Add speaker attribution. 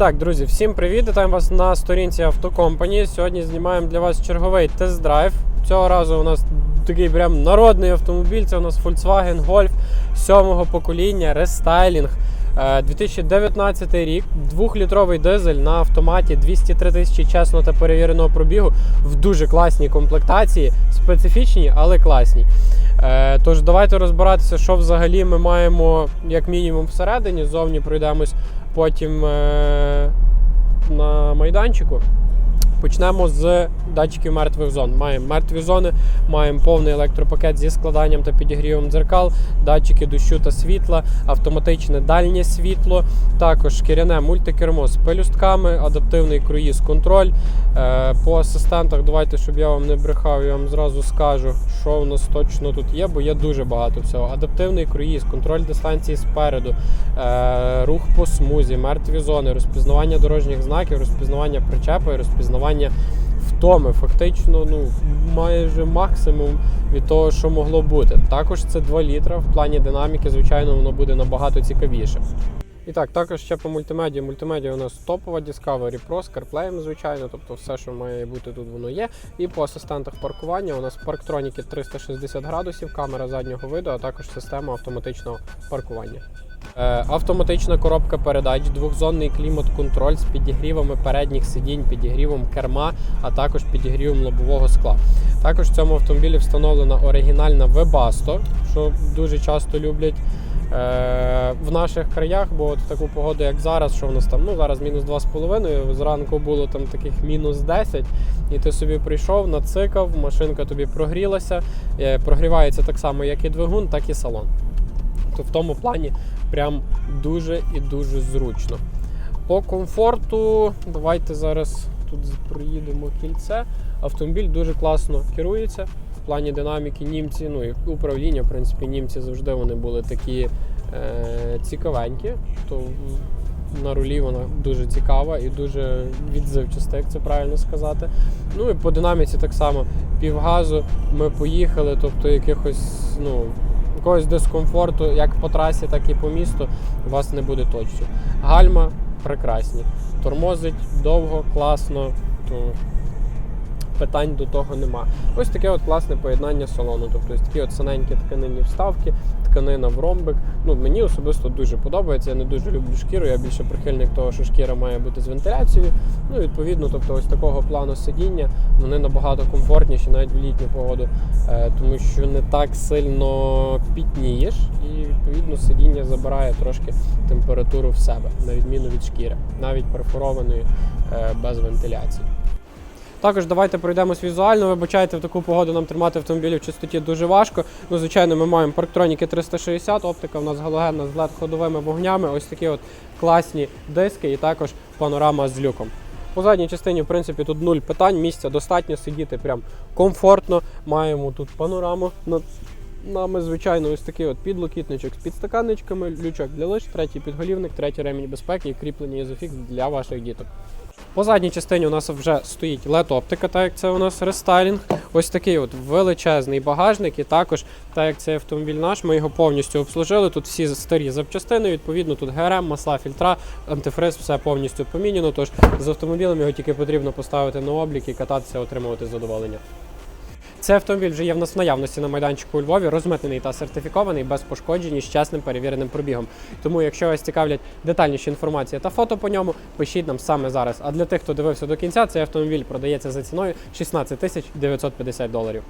Speaker 1: так, друзі, всім привіт! Вітаємо вас на сторінці Автокомпанії. Сьогодні знімаємо для вас черговий тест-драйв. Цього разу у нас такий прям народний автомобіль. Це у нас Volkswagen Golf 7 покоління, рестайлінг. Е, 2019 рік, 2-літровий дизель на автоматі, 203 тисячі чесно та перевіреного пробігу в дуже класній комплектації, специфічній, але класній. Е, Тож давайте розбиратися, що взагалі ми маємо як мінімум всередині. Зовні пройдемось потім е, на майданчику. Почнемо з датчиків мертвих зон. Маємо мертві зони, маємо повний електропакет зі складанням та підігрівом дзеркал, датчики дощу та світла, автоматичне дальнє світло, також шкіряне мультикермо з пелюстками, адаптивний круїз-контроль. Е, По асистентах, давайте, щоб я вам не брехав, я вам зразу скажу, що у нас точно тут є, бо є дуже багато всього. Адаптивний круїз, контроль дистанції спереду, е, рух по смузі, мертві зони, розпізнавання дорожніх знаків, розпізнавання причепи, розпізнавання втоми. Фактично, ну майже максимум від того, що могло бути. Також це 2 літра. В плані динаміки, звичайно, воно буде набагато цікавіше. І так, також ще по мультимедіа. Мультимедіа у нас топова Discovery Pro з CarPlay, звичайно, тобто все, що має бути тут, воно є. І по асистентах паркування у нас парктроніки 360 градусів, камера заднього виду, а також система автоматичного паркування. Е, автоматична коробка передач, двохзонний клімат-контроль з підігрівами передніх сидінь, підігрівом керма, а також підігрівом лобового скла. Також в цьому автомобілі встановлена оригінальна Webasto, що дуже часто люблять е, в наших краях, бо от таку погоду, як зараз, що в нас там, ну зараз мінус 2,5, зранку було там таких мінус 10, і ти собі прийшов, нацикав, машинка тобі прогрілася, е, прогрівається так само, як і двигун, так і салон. То в тому плані прям дуже і дуже зручно. По комфорту, давайте зараз тут проїдемо кільце. Автомобіль дуже класно керується. В плані динаміки німці, ну і управління, в принципі, німці завжди вони були такі е, цікавенькі. То на рулі вона дуже цікава і дуже відзивчаста, як це правильно сказати. Ну і по динаміці так само півгазу ми поїхали, тобто якихось, ну, якогось дискомфорту як по трасі, так і по місту у вас не буде точно. Гальма прекрасні. Тормозить довго, класно, питань до того нема. Ось таке от класне поєднання салону. Тобто ось такі от саненькі тканинні вставки, тканина в ромбик. Ну, мені особисто дуже подобається. Я не дуже люблю шкіру, я більше прихильник того, що шкіра має бути з вентиляцією. Ну, відповідно, тобто ось такого плану сидіння вони набагато комфортніші навіть в літню погоду, е, тому що не так сильно пітнієш, і відповідно сидіння забирає трошки температуру в себе, на відміну від шкіри, навіть перфорованої е, без вентиляції. Також давайте пройдемось візуально. Вибачайте, в таку погоду нам тримати автомобілі в чистоті дуже важко. Ну, звичайно, ми маємо парктроніки 360, оптика у нас галогенна з LED-ходовими вогнями, ось такі от класні диски і також панорама з люком. По задній частині, в принципі, тут нуль питань, місця достатньо сидіти прям комфортно. Маємо тут панораму нами, звичайно, ось такий от підлокітничок з підстаканничками, лючок для лиш, третій підголівник, третій ремінь безпеки і кріплення ізофікс для ваших діток. По задній частині у нас вже стоїть LED-оптика, так як це у нас рестайлінг. Ось такий от величезний багажник, і також, так як цей автомобіль наш, ми його повністю обслужили. Тут всі старі запчастини, відповідно, тут ГРМ, масла, фільтра, антифриз, все повністю поміняно. Тож з автомобілем його тільки потрібно поставити на облік і кататися, отримувати задоволення. Цей автомобіль вже є в нас в наявності на майданчику у Львові, розмитнений та сертифікований без пошкоджень і з чесним перевіреним пробігом. Тому, якщо вас цікавлять детальніші інформація та фото по ньому, пишіть нам саме зараз. А для тих, хто дивився до кінця, цей автомобіль продається за ціною 16 тисяч 950 доларів.